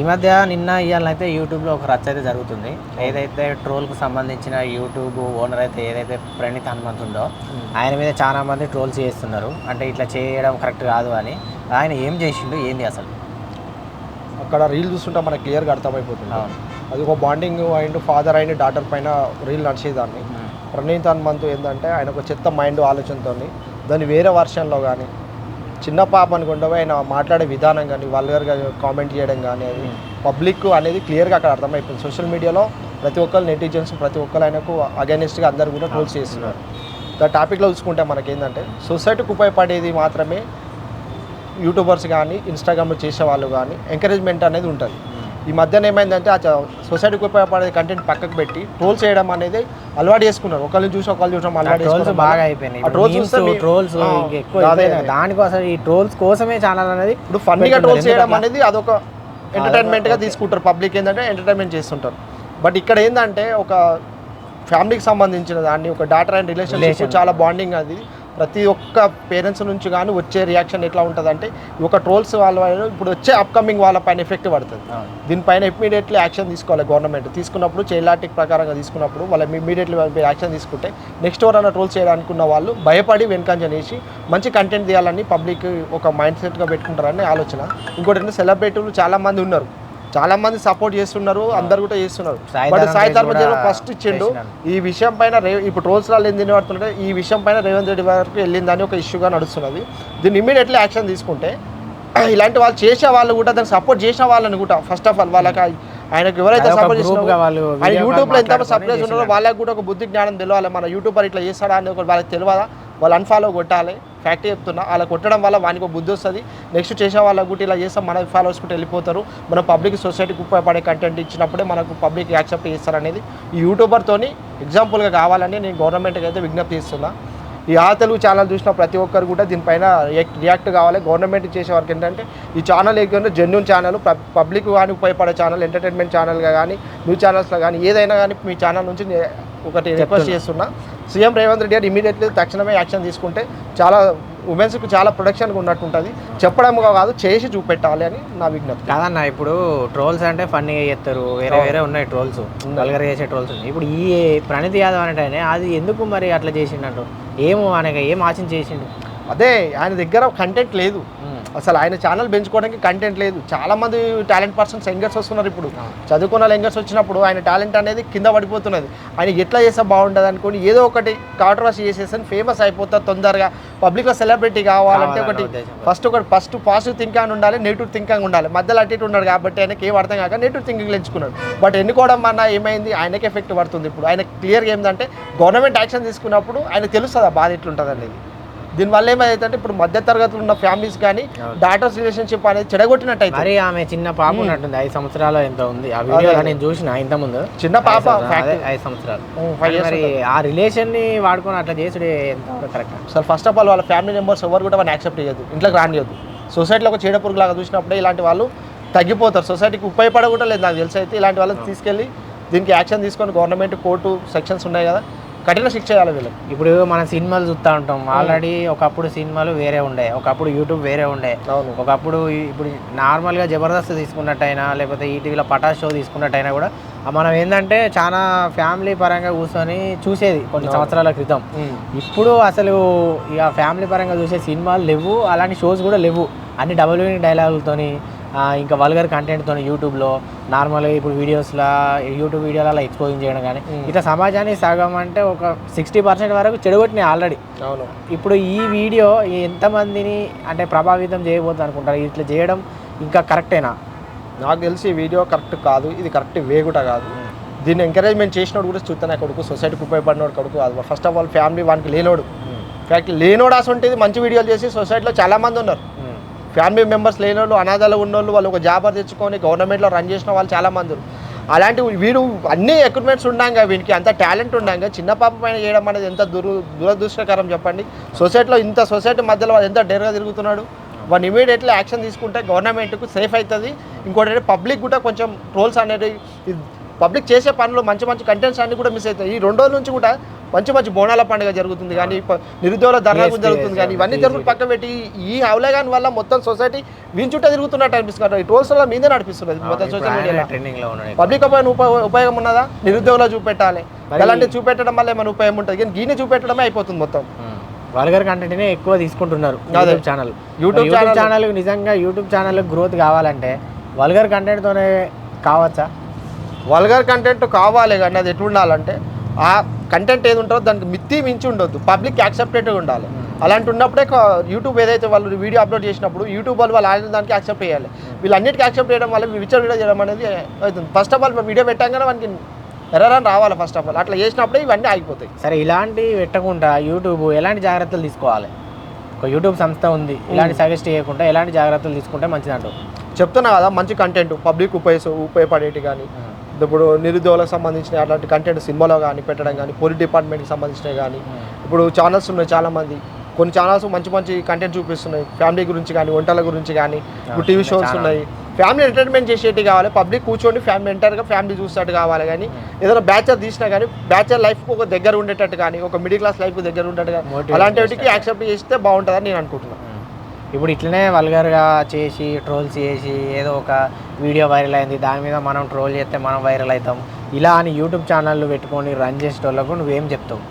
ఈ మధ్య నిన్న ఇవాళైతే యూట్యూబ్లో ఒక రచ్చ అయితే జరుగుతుంది. ఏదైతే ట్రోల్కు సంబంధించిన యూట్యూబ్ ఓనర్ అయితే ఏదైతే ప్రణీత్ హనుమంత్ ఉందో ఆయన మీద చాలా మంది ట్రోల్స్ చేస్తున్నారు. అంటే ఇట్లా చేయడం కరెక్ట్ కాదు అని. ఆయన ఏం చేసిండు? ఏంది అసలు? అక్కడ రీల్ చూస్తుంటే మనకి క్లియర్గా అర్థమైపోతుంది. అది ఒక బాండింగ్ అండ్ ఫాదర్ అయిన డాటర్ పైన రీల్ నడిచేదాన్ని. ప్రణీత్ హనుమంత్ ఏంటంటే ఆయన ఒక చెత్త మైండ్ ఆలోచనతో దాన్ని వేరే వర్షన్లో కానీ చిన్న పాప అనుకుంటే ఆయన మాట్లాడే విధానం కానీ వల్గర్గా కామెంట్ చేయడం కానీ అది పబ్లిక్ అనేది క్లియర్గా అక్కడ అర్థమైపోయింది. సోషల్ మీడియాలో ప్రతి ఒక్కరు నెటిజన్స్ ప్రతి ఒక్కరు ఆయనకు అగైనెస్ట్గా అందరు కూడా ట్రోల్స్ చేస్తున్నారు. దా టాపిక్లో చూసుకుంటే మనకి ఏంటంటే సొసైటీకి ఉపయోగపడేది మాత్రమే యూట్యూబర్స్ కానీ ఇన్స్టాగ్రామ్లో చేసే వాళ్ళు కానీ ఎంకరేజ్మెంట్ అనేది ఉంటుంది. ఈ మధ్యన ఏమైందంటే ఆ సొసైటీకి ఉపయోగపడే కంటెంట్ పక్కకు పెట్టి ట్రోల్స్ చేయడం అనేది అలవాటు చేసుకున్నారు. ఒకరిని చూసి ఒకరిని చూసి అలవాటు ట్రోల్స్ బాగా అయిపోయినాయి. ఆ trolls చూస్తే మీ- ట్రోల్స్ ఆ, అదే. దానికోసం ఈ ట్రోల్స్ కోసమే ఛానల్ అనేది ఇప్పుడు ఫన్నీగా. ట్రోల్స్ చేయడం అనేది అదొక ఎంటర్టైన్మెంట్గా తీసుకుంటారు. పబ్లిక్ ఏంటంటే ఎంటర్టైన్మెంట్ చేస్తుంటారు. బట్ ఇక్కడ ఏంటంటే ఒక ఫ్యామిలీకి సంబంధించిన దాన్ని ఒక డాటర్ అండ్ రిలేషన్షిప్ Relation. చాలా బాండింగ్ అది. ప్రతి ఒక్క పేరెంట్స్ నుంచి కానీ వచ్చే రియాక్షన్ ఎట్లా ఉంటుంది అంటే ఒక ట్రోల్స్ వాళ్ళ ఇప్పుడు వచ్చే అప్కమింగ్ వాళ్ళ పైన ఎఫెక్ట్ పడుతుంది. దీనిపైన ఇమ్మీడియట్లీ యాక్షన్ తీసుకోవాలి గవర్నమెంట్ తీసుకున్నప్పుడు చైల్డ్ ప్రకారంగా తీసుకున్నప్పుడు వాళ్ళ ఇమీడియట్లీ యాక్షన్ తీసుకుంటే నెక్స్ట్ ఎవరైనా ట్రోల్స్ చేయాలనుకున్న వాళ్ళు భయపడి వెనకంజ చేసి మంచి కంటెంట్ తీయాలని పబ్లిక్ ఒక మైండ్ సెట్గా పెట్టుకుంటారని ఆలోచన. ఇంకోటి సెలబ్రిటీలు చాలా మంది ఉన్నారు. చాలా మంది సపోర్ట్ చేస్తున్నారు అందరు కూడా చేస్తున్నారు. సాయి బట్ ధరమ్ సాయి ఫస్ట్ ఇచ్చిండు. ఈ విషయం పైన ఇప్పుడు ట్రోల్స్ రాళ్ళు ఎందుకు పడుతుంటే ఈ విషయం పైన రేవంత్ రెడ్డి వరకు వెళ్ళిందని ఒక ఇష్యూగా నడుస్తున్నది. దీన్ని ఇమీడియట్లీ యాక్షన్ తీసుకుంటే ఇలాంటి వాళ్ళు చేసే వాళ్ళు కూడా దానికి సపోర్ట్ చేసిన వాళ్ళని కూడా ఫస్ట్ ఆఫ్ ఆల్ వాళ్ళకి ఆయనకు ఎవరైతే సపోర్ట్ వాళ్ళు ఆయన యూట్యూబ్లో ఎంత సర్ప్రైజ్ ఉన్నారో. వాళ్ళకి కూడా ఒక బుద్ధి జ్ఞానం తెలియాలి మన యూట్యూబర్ ఇట్లా చేస్తాడా అని ఒక వాళ్ళకి తెలియదా వాళ్ళు అన్ఫాలో కొట్టాలి. ఫ్యాక్ట్ చెప్తున్నా అలా కొట్టడం వల్ల వానికి ఒక బుద్ధి వస్తుంది. నెక్స్ట్ చేసే వాళ్ళకి కూడా ఇలా చేస్తాం మన ఫాలోవర్స్ కూడా వెళ్ళిపోతారు. మన పబ్లిక్ సొసైటీకి ఉపయోగపడే కంటెంట్ ఇచ్చినప్పుడే మనకు పబ్లిక్ యాక్సెప్ట్ చేస్తారనేది ఈ యూట్యూబర్తోని ఎగ్జాంపుల్గా కావాలని నేను గవర్నమెంట్కి అయితే విజ్ఞప్తి ఇస్తున్నా ఈ ఆ తెలుగు ఛానల్ చూసిన ప్రతి ఒక్కరు కూడా దీనిపైన రియాక్ట్ కావాలి. గవర్నమెంట్ చేసే వరకు ఏంటంటే ఈ ఛానల్ ఏంటంటే జెన్యున్ ఛానల్ పబ్లిక్ కానీ ఉపయోగపడే ఛానల్ ఎంటర్టైన్మెంట్ ఛానల్గా కానీ న్యూస్ ఛానల్స్లో కానీ ఏదైనా కానీ మీ ఛానల్ నుంచి ఒకటి రిక్వెస్ట్ చేస్తున్నా. సీఎం రేవంత్ రెడ్డి గారు ఇమీడియట్లీ తక్షణమే యాక్షన్ తీసుకుంటే చాలా ఉమెన్స్కి చాలా ప్రొడక్షన్ ఉన్నట్టు ఉంటుంది చెప్పడం కాదు చేసి చూపెట్టాలి అని నా విజ్ఞప్తి. కాదన్న ఇప్పుడు ట్రోల్స్ అంటే ఫన్నీగా చేస్తారు. వేరే వేరే ఉన్నాయి ట్రోల్స్ వల్గర్ చేసే ట్రోల్స్ ఉన్నాయి. ఇప్పుడు ఈ ప్రణీత్ యాదవ్ అంటే అది ఎందుకు మరి అట్లా చేసిండంటు ఏమో ఆయనకి ఏం ఆశించి చేసిండు? అదే ఆయన దగ్గర కంటెంట్ లేదు. అసలు ఆయన ఛానల్ పెంచుకోవడానికి కంటెంట్ లేదు. చాలా మంది టాలెంట్ పర్సన్స్ యంగర్స్ వస్తున్నారు ఇప్పుడు. చదువుకున్న యంగర్స్ వచ్చినప్పుడు ఆయన టాలెంట్ అనేది కింద పడిపోతున్నది. ఆయన ఎట్లా చేస్తే బాగుంటుంది అనుకోని ఏదో ఒకటి కాంట్రవర్సీ చేసేసి ఫేమస్ అయిపోతారు తొందరగా. పబ్లిక్లో సెలబ్రిటీ కావాలంటే ఒకటి. ఫస్ట్ ఒకటి ఫస్ట్ పాజిటివ్ థింకింగ్ ఉండాలి నెగిటివ్ థింకింగ్ ఉండాలి. మధ్యలో అటు ఇటు ఉన్నాడు కాబట్టి ఆయనకి ఏం అర్థం కాక నెగిటివ్ థింకింగ్ ఎంచుకున్నాడు. బట్ ఎన్నుకోవడం వల్ల ఏమైంది? ఆయనకి ఎఫెక్ట్ పడుతుంది ఇప్పుడు. ఆయన క్లియర్గా ఏంటంటే గవర్నమెంట్ యాక్షన్ తీసుకున్నప్పుడు ఆయన తెలుస్తుంది ఆ బాధ ఎట్లుంటుంది అనేది దీనివల్ల ఏమైందంటే ఇప్పుడు మధ్య తరగతులు ఉన్న ఫ్యామిలీస్ కానీ డాటర్స్ రిలేషన్షిప్ అనేది చెడగొట్టినట్టు అయితే మరి ఆమె చిన్న పాప ఉన్నట్టుంది ఐదు సంవత్సరాలు ఎంత ఉంది. ఆ వీడియో నేను చూసిన ఇంత ముందు. చిన్న పాప. ఐదు సంవత్సరాలు మరి ఆ రిలేషన్ని వాడుకొని అట్లా చేసుడు ఎంత కరెక్ట్ అసలు ఫస్ట్ ఆఫ్ ఆల్ వాళ్ళ ఫ్యామిలీ మెంబర్స్ ఎవరు కూడా వాళ్ళని యాక్సెప్ట్ చేయొద్దు. ఇంట్లోకి రానియద్దు. సొసైటీలో ఒక చీడ పురుగు లాగా చూసినప్పుడే ఇలాంటి వాళ్ళు తగ్గిపోతారు. సొసైటీకి ఉపయోగపడ కూడా లేదు నాకు తెలిసి అయితే ఇలాంటి వాళ్ళని తీసుకెళ్ళి దీనికి యాక్షన్ తీసుకొని గవర్నమెంట్ కోర్టు సెక్షన్స్ ఉన్నాయి కదా. కఠిన శిక్ష చేయాలి వీళ్ళకి. ఇప్పుడు మన సినిమాలు చూస్తూ ఉంటాం. ఆల్రెడీ ఒకప్పుడు సినిమాలు వేరే ఉండే. ఒకప్పుడు యూట్యూబ్ వేరే ఉండే. ఒకప్పుడు ఇప్పుడు నార్మల్గా జబర్దస్త్ తీసుకున్నట్టయినా లేకపోతే ఈటీవీలో పటాస్ షో తీసుకున్నట్టయినా కూడా మనం ఏంటంటే చాలా ఫ్యామిలీ పరంగా కూర్చొని చూసేది కొన్ని సంవత్సరాల క్రితం. ఇప్పుడు అసలు ఇక ఫ్యామిలీ పరంగా చూసే సినిమాలు లేవు. అలాంటి షోస్ కూడా లేవు. అన్ని డబుల్ మీనింగ్ డైలాగులతోని ఇంకా వల్గర్ కంటెంట్తో యూట్యూబ్లో నార్మల్గా ఇప్పుడు వీడియోస్లో యూట్యూబ్ వీడియోలలో ఎక్స్పోజింగ్ చేయడం కానీ ఇట్లా సమాజాన్ని సగం అంటే ఒక సిక్స్టీ పర్సెంట్ వరకు చెడగొట్టినాయి ఆల్రెడీ అవును. ఇప్పుడు ఈ వీడియో ఎంతమందిని అంటే ప్రభావితం చేయబోతుంది అనుకుంటారు? ఇట్లా చేయడం ఇంకా కరెక్టేనా? నాకు తెలిసి ఈ వీడియో కరెక్ట్ కాదు. ఇది కరెక్ట్ వే కూడా కాదు దీన్ని ఎంకరేజ్మెంట్ చేసినోడు కూడా చూస్తున్నా కొడుకు సొసైటీకి ఉపయోగపడినోడు కొడుకు కాదు. ఫస్ట్ ఆఫ్ ఆల్ ఫ్యామిలీ వానికి లేనోడు. ఫ్యాక్ట్ లేనోడు అసలు మంచి వీడియోలు చేసి సొసైటీలో చాలా మంది ఉన్నారు. ఫ్యామిలీ మెంబర్స్ లేని వాళ్ళు అనాథాలు ఉన్నోళ్ళు వాళ్ళు ఒక జాబర్ తెచ్చుకొని గవర్నమెంట్లో రన్ చేసిన వాళ్ళు చాలామంది అలాంటి వీడు అన్ని ఎక్విప్మెంట్స్ ఉండంగా వీనికి అంత టాలెంట్ ఉండంగా చిన్న పాప పైన చేయడం అనేది ఎంత దురు దురదృష్టకరం చెప్పండి. సొసైటీలో ఇంత సొసైటీ మధ్యలో వాడు ఎంత డేర్గా తిరుగుతున్నాడు? వాడిని ఇమీడియట్లీ యాక్షన్ తీసుకుంటే గవర్నమెంట్కు సేఫ్ అవుతుంది ఇంకోటి పబ్లిక్ కూడా కొంచెం రోల్స్ అనేది పబ్లిక్ చేసే పనులు మంచి మంచి కంటెంట్స్ అన్ని కూడా మిస్ అవుతాయి. ఈ రెండు రోజుల నుంచి కూడా మంచి మంచి బోనాల పండుగ జరుగుతుంది కానీ నిరుద్యోగుల ధర్నా జరుగుతుంది కానీ ఇవన్నీ. జరుగుతుంది పక్క పెట్టి ఈ అవలేగాని వల్ల మొత్తం సొసైటీ వీంచుంటే తిరుగుతున్నట్టు అనిపిస్తున్నారు ఈ టోల్స్ వల్ల మీదే నడిపిస్తున్నది మొత్తం సోషల్ ఉన్నాడు పబ్లిక్ ఉపయోగం ఉప- ఉపయోగం ఉన్నదా? నిరుద్యోగులు చూపెట్టాలి. అలాంటి చూపెట్టడం వల్ల ఏమైనా ఉపయోగం ఉంటుంది? కానీ గీని చూపెట్టడమే అయిపోతుంది మొత్తం. వల్గర్ కంటెంట్ నే ఎక్కువ తీసుకుంటున్నారు. యూట్యూబ్ ఛానల్ యూట్యూబ్ ఛానల్ నిజంగా యూట్యూబ్ ఛానల్ గ్రోత్ కావాలంటే వల్గర్ కంటెంట్ తోనే కావచ్చా? వల్గర్ కంటెంట్ కావాలి కానీ అది ఎట్లా ఉండాలంటే ఆ కంటెంట్ ఏది ఉంటుందో దానికి మిత్తి మించి ఉండొద్దు. పబ్లిక్ యాక్సెప్టెడ్గా ఉండాలి. అలాంటి ఉన్నప్పుడే యూట్యూబ్ ఏదైతే వాళ్ళు వీడియో అప్లోడ్ చేసినప్పుడు యూట్యూబ్ వాళ్ళు వాళ్ళు ఆయన దానికి యాక్సెప్ట్ చేయాలి. వీళ్ళన్నిటికీ యాక్సెప్ట్ చేయడం వల్ల విచర్ వీడియో చేయడం అనేది అవుతుంది. ఫస్ట్ ఆఫ్ ఆల్ వీడియో పెట్టగానే మనకి ఎర్రర్ అని రావాలి ఫస్ట్ ఆఫ్ ఆల్ అట్లా చేసినప్పుడే ఇవన్నీ ఆగిపోతాయి. సరే ఇలాంటి పెట్టకుండా యూట్యూబ్ ఎలాంటి జాగ్రత్తలు తీసుకోవాలి? ఒక యూట్యూబ్ సంస్థ ఉంది ఇలాంటి సజెస్ట్ చేయకుండా ఎలాంటి జాగ్రత్తలు తీసుకుంటే మంచిదంటావు? చెప్తున్నా కదా మంచి కంటెంట్ పబ్లిక్ ఉపయోగ ఉపయోగపడేటి కానీ ఇప్పుడు నిరుద్యోగులకు సంబంధించిన అట్లాంటి కంటెంట్ సినిమాలో కానీ పెట్టడం కానీ పోలీస్ డిపార్ట్మెంట్కి సంబంధించినవి కానీ ఇప్పుడు ఛానల్స్ ఉన్నాయి చాలామంది. కొన్ని ఛానల్స్ మంచి మంచి కంటెంట్ చూపిస్తున్నాయి. ఫ్యామిలీ గురించి కానీ వంటల గురించి కానీ ఇప్పుడు టీవీ షోస్. ఉన్నాయి. ఫ్యామిలీ ఎంటర్టైన్మెంట్ చేసేటి కావాలి. పబ్లిక్ కూర్చొని ఫ్యామిలీ ఎంటర్గా ఫ్యామిలీ చూసేటట్టు కావాలి కానీ ఏదైనా బ్యాచర్ తీసినా కానీ బ్యాచర్ లైఫ్కి ఒక దగ్గర ఉండేటట్టు కానీ ఒక మిడిల్ క్లాస్ లైఫ్ దగ్గర ఉండేటట్టు కానీ అలాంటి వాటికి. యాక్సెప్ట్ చేస్తే బాగుంటుందని నేను అనుకుంటున్నాను ఇప్పుడు ఇట్లనే వల్గర్గా చేసి ట్రోల్స్ చేసి ఏదో ఒక వీడియో వైరల్ అయింది. దాని మీద మనం ట్రోల్ చేస్తే మనం వైరల్ అవుతాం. ఇలా అని యూట్యూబ్ ఛానళ్ళు పెట్టుకొని రన్ చేసేటోళ్ళకు నువ్వేం చెప్తావు?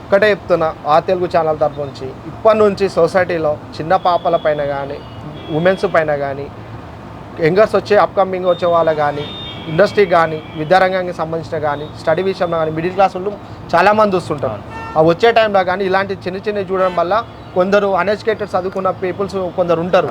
ఒక్కటే చెప్తున్నా ఆ తెలుగు ఛానల్ తరపు నుంచి ఇప్పటి నుంచి సొసైటీలో చిన్న పాపల పైన కానీ ఉమెన్స్ పైన కానీ యంగర్స్ వచ్చే అప్కమింగ్ వచ్చే వాళ్ళ కానీ ఇండస్ట్రీ కానీ విద్యారంగానికి సంబంధించిన కానీ స్టడీ విషయంలో కానీ మిడిల్ క్లాస్ వాళ్ళు చాలామంది వస్తుంటారు. ఆ వచ్చే టైంలో కానీ ఇలాంటి చిన్న చిన్నవి చూడడం వల్ల కొందరు అన్ఎడ్యుకేటెడ్ చదువుకున్న పీపుల్స్ కొందరు ఉంటారు.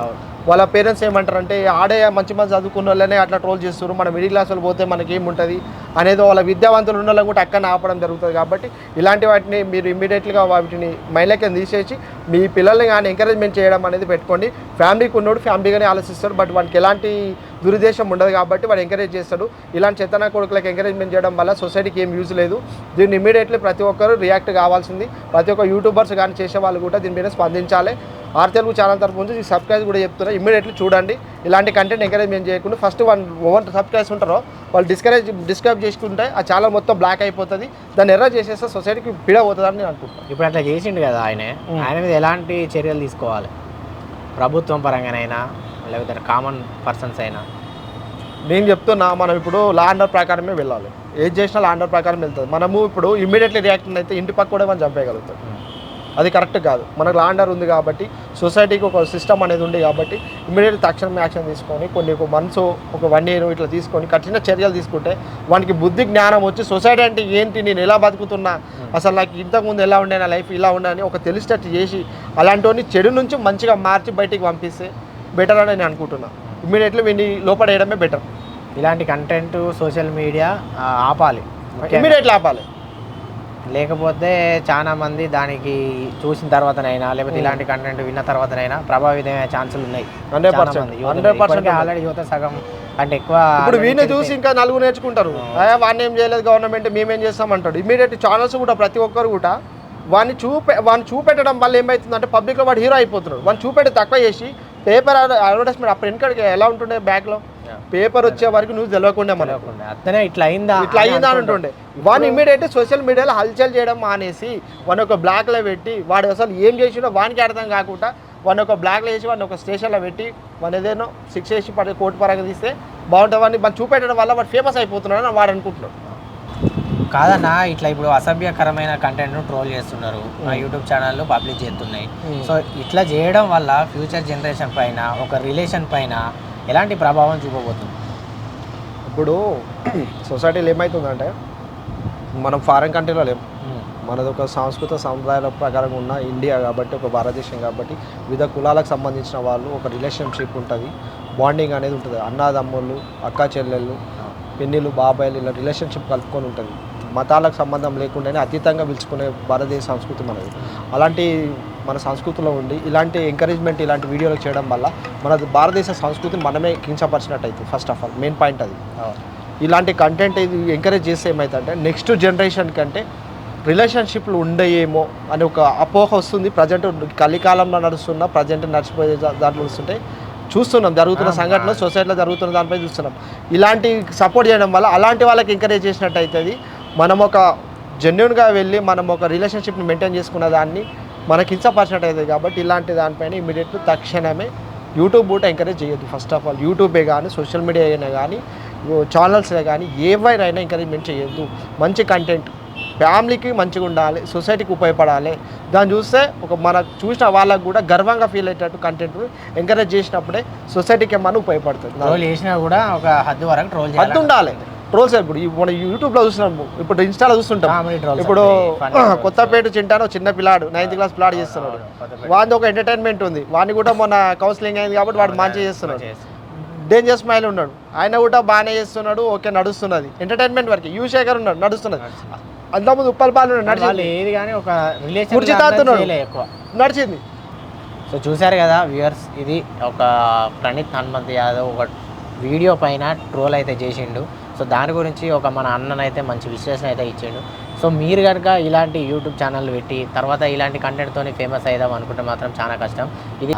వాళ్ళ పేరెంట్స్ ఏమంటారు అంటే ఆడే మంచి మంచి చదువుకున్న వాళ్ళనే అట్లా ట్రోల్ చేస్తారు మన మిడిల్ క్లాస్ వాళ్ళు పోతే మనకి ఏముంటుంది? అనేది వాళ్ళ విద్యావంతులు ఉన్న వాళ్ళని కూడా అక్కడ ఆపడం జరుగుతుంది కాబట్టి ఇలాంటి వాటిని మీరు ఇమ్మీడియట్గా వాటిని మైండ్లోకి తీసేసి మీ పిల్లల్ని కానీ ఎంకరేజ్మెంట్ చేయడం అనేది పెట్టుకోండి. ఫ్యామిలీకి ఉన్నోడు ఫ్యామిలీగానే ఆలోచిస్తాడు. బట్ వానికి ఎలాంటి దురుద్దేశం ఉండదు కాబట్టి వాడు ఎంకరేజ్ చేస్తాడు. ఇలాంటి చెత్తన కొడుకులకు ఎంకరేజ్మెంట్ చేయడం వల్ల సొసైటీకి ఏం యూజ్ లేదు. దీన్ని ఇమీడియట్లీ ప్రతి ఒక్కరు రియాక్ట్ కావాల్సింది. ప్రతి ఒక్క యూట్యూబర్స్ కానీ చేసే వాళ్ళు కూడా దీని మీద స్పందించాలి. ఆర్ తెలుగు ఛానల్ తరపు నుంచి సబ్స్క్రైబ్ కూడా చెప్తున్నా. ఇమీడియట్లీ చూడండి. ఇలాంటి కంటెంట్ ఎంకరేజ్మెంట్ చేయకుండా ఫస్ట్ వన్ ఓవర్ సబ్స్క్రైబ్స్ ఉంటారో వాళ్ళు డిస్కరేజ్ డిస్క్రైబ్ చేసుకుంటే ఆ ఛానల్ మొత్తం బ్లాక్ అయిపోతుంది. దాన్ని ఎర్ర చేసేస్తే సొసైటీకి పీడ పోతుందని నేను అనుకుంటున్నాను ఇప్పుడు అట్లా చేసిండు కదా ఆయనే. ఆయన మీద ఎలాంటి చర్యలు తీసుకోవాలి? ప్రభుత్వం పరంగానైనా లేకపోతే కామన్ పర్సన్స్ అయినా? నేను చెప్తున్నా మనం ఇప్పుడు లా అండర్ ప్రకారమే వెళ్ళాలి. ఏది చేసినా లా అండర్ ప్రకారం వెళ్తుంది. మనము ఇప్పుడు ఇమ్మీడియట్లీ రియాక్ట్ అయితే ఇంటి పక్క కూడా మనం చంపేయగలుగుతాం. అది కరెక్ట్ కాదు. మనకు లా అండర్ ఉంది కాబట్టి సొసైటీకి ఒక సిస్టమ్ అనేది ఉంది కాబట్టి ఇమ్మీడియట్ తక్షణం యాక్షన్ తీసుకొని కొన్ని ఒక మనసు ఒక వన్ ఇయర్ ఇట్లా తీసుకొని కఠిన చర్యలు తీసుకుంటే వానికి బుద్ధి జ్ఞానం వచ్చి సొసైటీ అంటే ఏంటి నేను ఎలా బతుకుతున్నా అసలు నాకు ఇంతకుముందు ఎలా ఉండే నా లైఫ్ ఇలా ఉండే అని ఒక తెలిసేటట్టు చేసి అలాంటి చెడు నుంచి మంచిగా మార్చి బయటికి పంపిస్తే బెటర్ అని నేను అనుకుంటున్నా. ఇమ్మీడియట్లీ వీడిని లోపడేయడమే బెటర్ ఇలాంటి కంటెంట్ సోషల్ మీడియా ఆపాలి. ముఖ్యంగా. ఇమ్మీడియట్లీ ఆపాలి. లేకపోతే చాలా మంది దానికి చూసిన తర్వాతనైనా లేకపోతే ఇలాంటి కంటెంట్ విన్న తర్వాతనైనా ప్రభావితమయ్యే ఛాన్సులు ఉన్నాయి. 100%, 100% ఆల్రెడీ యువత సగం అంటే ఎక్కువ ఇప్పుడు చూసి ఇంకా నలుగురు నేర్చుకుంటారు. వాడిని ఏం చేయలేదు గవర్నమెంట్ మేమేం చేస్తామంటాడు. ఇమీడియట్ ఛానల్స్ కూడా ప్రతి ఒక్కరు కూడా వాడిని చూపె వాడిని చూపెట్టడం వల్ల ఏమవుతుందంటే పబ్లిక్లో వాడు హీరో అయిపోతున్నాడు. వాడిని చూపెట్టి తక్కువ చేసి పేపర్ అడ్వర్టైజ్మెంట్ అప్పుడు వెనకడికి ఎలా ఉంటుండే Yeah. పేపర్ వచ్చే వరకు న్యూస్ తెలియకుండా మనం తెలియకుండా. అట్లనే ఇట్లా అయిందా ఇట్లా అయ్యిందా అని ఉంటుండే. వాడిని ఇమీడియట్ సోషల్ మీడియాలో హల్చల్ చేయడం మానేసి వాడిని ఒక బ్లాక్లో పెట్టి వాడు అసలు ఏం చేసినో వానికి అర్థం కాకుండా వాడిని ఒక బ్లాక్లో వేసి వాడిని ఒక స్టేషన్లో పెట్టి వాడిని ఏదైనా శిక్ష వేసి పడి కోర్టు పరంగా తీస్తే బాగుంటుంది. వాడిని మనం చూపెట్టడం వల్ల వాడు ఫేమస్ అయిపోతున్నాడు అని వాడు అనుకుంటున్నాడు. కాదన్నా ఇట్లా ఇప్పుడు అసభ్యకరమైన కంటెంట్ ట్రోల్ చేస్తున్నారు. యూట్యూబ్ ఛానళ్ళు పబ్లిష్ చేస్తున్నాయి. Hmm. సో ఇట్లా చేయడం వల్ల ఫ్యూచర్ జనరేషన్ పైన ఒక రిలేషన్ పైన ఎలాంటి ప్రభావం చూపబోతుంది? ఇప్పుడు సొసైటీలో ఏమవుతుందంటే మనం ఫారెన్ కంట్రీలో లేము మనది ఒక సాంస్కృతిక సంప్రదాయాల ప్రకారం ఉన్న ఇండియా కాబట్టి ఒక భారతదేశం కాబట్టి వివిధ కులాలకు సంబంధించిన వాళ్ళు ఒక రిలేషన్షిప్ ఉంటుంది. బాండింగ్ అనేది ఉంటుంది. అన్నదమ్ముళ్ళు అక్క చెల్లెళ్ళు పిన్నిలు బాబాయిలు ఇలా రిలేషన్షిప్ కలుపుకొని ఉంటుంది. మతాలకు సంబంధం లేకుండానే అతీతంగా పిలుచుకునే భారతదేశ సంస్కృతి మనది. అలాంటి మన సంస్కృతిలో ఉండి ఇలాంటి ఎంకరేజ్మెంట్ ఇలాంటి వీడియోలు చేయడం వల్ల మన భారతదేశ సంస్కృతిని మనమే కించపరిచినట్టు అవుతుంది first of all main point అది ఇలాంటి కంటెంట్ ఇది ఎంకరేజ్ చేస్తే ఏమవుతుందంటే నెక్స్ట్ జనరేషన్ కంటే రిలేషన్షిప్లు ఉండయేమో అని ఒక అపోహ వస్తుంది. ప్రజెంట్ కలికాలంలో నడుస్తున్న ప్రజెంట్ నడిచిపోయే దాంట్లో వస్తుంటే చూస్తున్నాం జరుగుతున్న సంఘటనలు. సొసైటీలో జరుగుతున్న దానిపై చూస్తున్నాం. ఇలాంటి సపోర్ట్ చేయడం వల్ల అలాంటి వాళ్ళకి ఎంకరేజ్ చేసినట్టు అవుతుంది మనం ఒక జెన్యున్గా వెళ్ళి మనం ఒక రిలేషన్షిప్ని మెయింటైన్ చేసుకున్న దాన్ని మనకి కించపరిచినట్టు అవుతుంది కాబట్టి ఇలాంటి దానిపైన ఇమీడియట్ తక్షణమే యూట్యూబ్ కూడా ఎంకరేజ్ చేయొద్దు. ఫస్ట్ ఆఫ్ ఆల్ యూట్యూబే కానీ సోషల్ మీడియా అయినా కానీ ఛానల్స్లో కానీ ఏవైనా ఎంకరేజ్మెంట్ చేయొద్దు. మంచి కంటెంట్ ఫ్యామిలీకి మంచిగా ఉండాలి సొసైటీకి ఉపయోగపడాలి. దాన్ని చూస్తే ఒక మనకు చూసిన వాళ్ళకు కూడా గర్వంగా ఫీల్ అయ్యేటట్టు కంటెంట్ ఎంకరేజ్ చేసినప్పుడే సొసైటీకి ఏమన్నా ఉపయోగపడుతుంది. ట్రోల్ చేసినా కూడా ఒక హద్దు వరకు ట్రోల్ హద్దు ఉండాలి. ట్రోల్స్ ఇప్పుడు మన యూట్యూబ్లో చూస్తున్నాము ఇప్పుడు ఇన్స్టాలో చూస్తుంటాం. ఇప్పుడు కొత్తపేట చింటాను చిన్న పిల్లాడు నైన్త్ క్లాస్ పిల్లాడు చేస్తున్నాడు. వాడిని ఒక ఎంటర్టైన్మెంట్ ఉంది. వాడిని కూడా మొన్న కౌన్సిలింగ్ అయింది కాబట్టి వాడు మంచిగా చేస్తున్నాడు. డేంజర్ స్మైల్ ఉన్నాడు. ఆయన కూడా బాగానే చేస్తున్నాడు ఓకే నడుస్తున్నది. ఎంటర్టైన్మెంట్ వరకు యూ శేఖర్ ఉన్నాడు నడుస్తున్నది. అంతకుముందు ఉప్పల్ బాలు వాళ్ళు నడిచింది. సో చూశారు కదా వ్యూయర్స్ ఇది ఒక ప్రణీత్ హనుమంత్ యాదవ్ ఒక వీడియో పైన ట్రోల్ అయితే చేసిండు. సో దాని గురించి ఒక మన అన్ననైతే మంచి విశ్లేషణ అయితే ఇచ్చాడు. సో మీరు కనుక ఇలాంటి యూట్యూబ్ ఛానల్ పెట్టి తర్వాత ఇలాంటి కంటెంట్తో ఫేమస్ అయిదాం అనుకుంటే మాత్రం చాలా కష్టం. ఇది